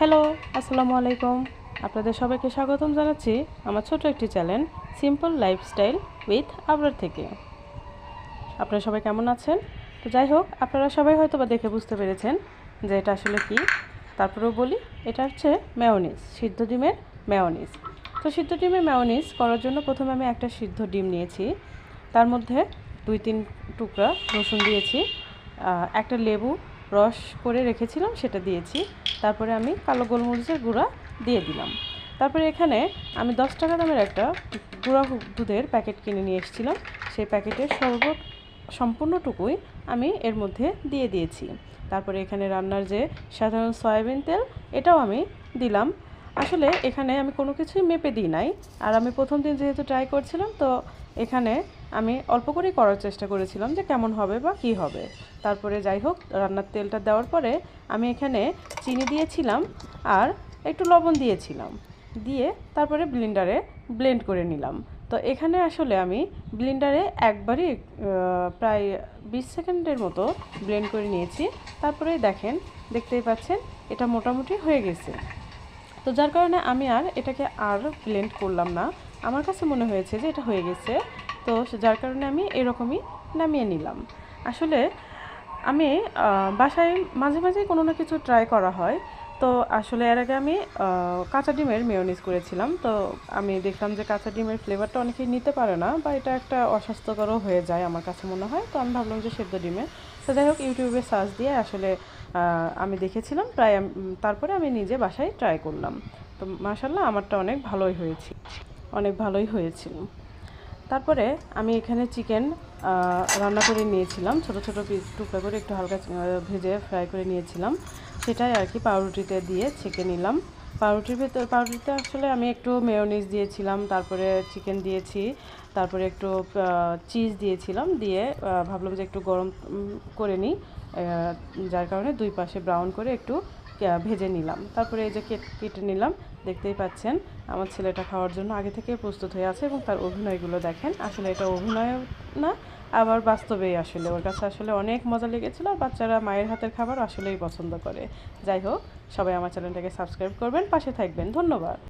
Hello, আসসালামু আলাইকুম। আপনাদের সবাইকে স্বাগতম জানাচ্ছি আমার ছোট একটি channel simple lifestyle with Abrar থেকে। আপনারা সবাই কেমন আছেন? তো যাই হোক, আপনারা সবাই হয়তো বা দেখে বুঝতে পেরেছেন যে এটা আসলে কি। তারপরেও বলি, এটা হচ্ছে মেয়নিজ সিদ্ধ ডিমের মেয়নিজ তো সিদ্ধ ডিমের মেয়নিজ করার জন্য প্রথমে আমি একটা সিদ্ধ ডিম নিয়েছি। তার মধ্যে দুই তিন টুকরা রসুন দিয়েছি একটা লেবু রস করে রেখেছিলাম, সেটা দিয়েছি। তারপরে আমি কালো গোলমরিচের গুঁড়া দিয়ে দিলাম। তারপরে এখানে আমি দশ টাকা দামের একটা গুঁড়া দুধের প্যাকেট কিনে নিয়ে এসেছিলাম। সেই প্যাকেটের সর্ব সম্পূর্ণটুকুই আমি এর মধ্যে দিয়ে দিয়েছি। তারপরে এখানে রান্নার যে সাধারণ সয়াবিন তেল, এটাও আমি দিলাম। আসলে এখানে আমি কোনো কিছুই মেপে দিই নাই। আর আমি প্রথম দিন যেহেতু ট্রাই করছিলাম, তো এখানে আমি অল্প করেই করার চেষ্টা করেছিলাম যে কেমন হবে বা কী হবে। তারপরে যাই হোক, রান্নার তেলটা দেওয়ার পরে আমি এখানে চিনি দিয়েছিলাম আর একটু লবণ দিয়েছিলাম। দিয়ে তারপরে ব্লেন্ডারে ব্লেন্ড করে নিলাম। তো এখানে আসলে আমি ব্লেন্ডারে একবারই প্রায় বিশ সেকেন্ডের মতো ব্লেন্ড করে নিয়েছি। তারপরে দেখেন, দেখতেই পাচ্ছেন, এটা মোটামুটি হয়ে গেছে। তো যার কারণে আমি আর এটাকে আর ব্লেন্ড করলাম না। আমার কাছে মনে হয়েছে যে এটা হয়ে গেছে। তো যার কারণে আমি এরকমই নামিয়ে নিলাম। আসলে আমি বাসায় মাঝে মাঝে কোনো না কিছু ট্রাই করা হয়। তো আসলে এর আগে আমি কাঁচা ডিমের মেয়নিজ করেছিলাম। তো আমি দেখলাম যে কাঁচা ডিমের ফ্লেভারটা অনেকেই নিতে পারে না, বা এটা একটা অস্বাস্থ্যকরও হয়ে যায় আমার কাছে মনে হয়। তো আমি ভাবলাম যে সেদ্ধ ডিমের তো যাই হোক, ইউটিউবে সার্চ দিয়ে আসলে আমি দেখেছিলাম। প্রায় তারপরে আমি নিজে বাসায় ট্রাই করলাম। তো মাশাল্লাহ আমারটা অনেক ভালোই হয়েছে। অনেক ভালোই হয়েছিল। তারপরে আমি এখানে চিকেন রান্না করে নিয়েছিলাম। ছোট ছোট পিস টুকরা করে একটু হালকা ভেজে ফ্রাই করে নিয়েছিলাম। সেটাই আর কি পাউরুটিতে দিয়ে ছেঁকে নিলাম। পাউরুটির ভেতর পাউরুটিতে আসলে আমি একটু মেয়োনিজ দিয়েছিলাম, তারপরে চিকেন দিয়েছি, তারপরে একটু চিজ দিয়েছিলাম, দিয়ে ভাবলাম যে একটু গরম করে নিই যার কারণে দুই পাশে ব্রাউন করে একটু ভেজে নিলাম। তারপরে এই যে কেট- নিলাম। দেখতেই পাচ্ছেন, আমার ছেলেটা খাওয়ার জন্য আগে থেকে প্রস্তুত হয়ে আছে এবং তার অভিনয়গুলো দেখেন। আসলে এটা অভিনয় না, আবার বাস্তবেই আসলে। ওর কাছে আসলে অনেক মজা লেগেছিল আর বাচ্চারা মায়ের হাতের খাবার আসলেই পছন্দ করে। যাই হোক, সবাই আমার চ্যানেলটাকে সাবস্ক্রাইব করবেন, পাশে থাকবেন। ধন্যবাদ।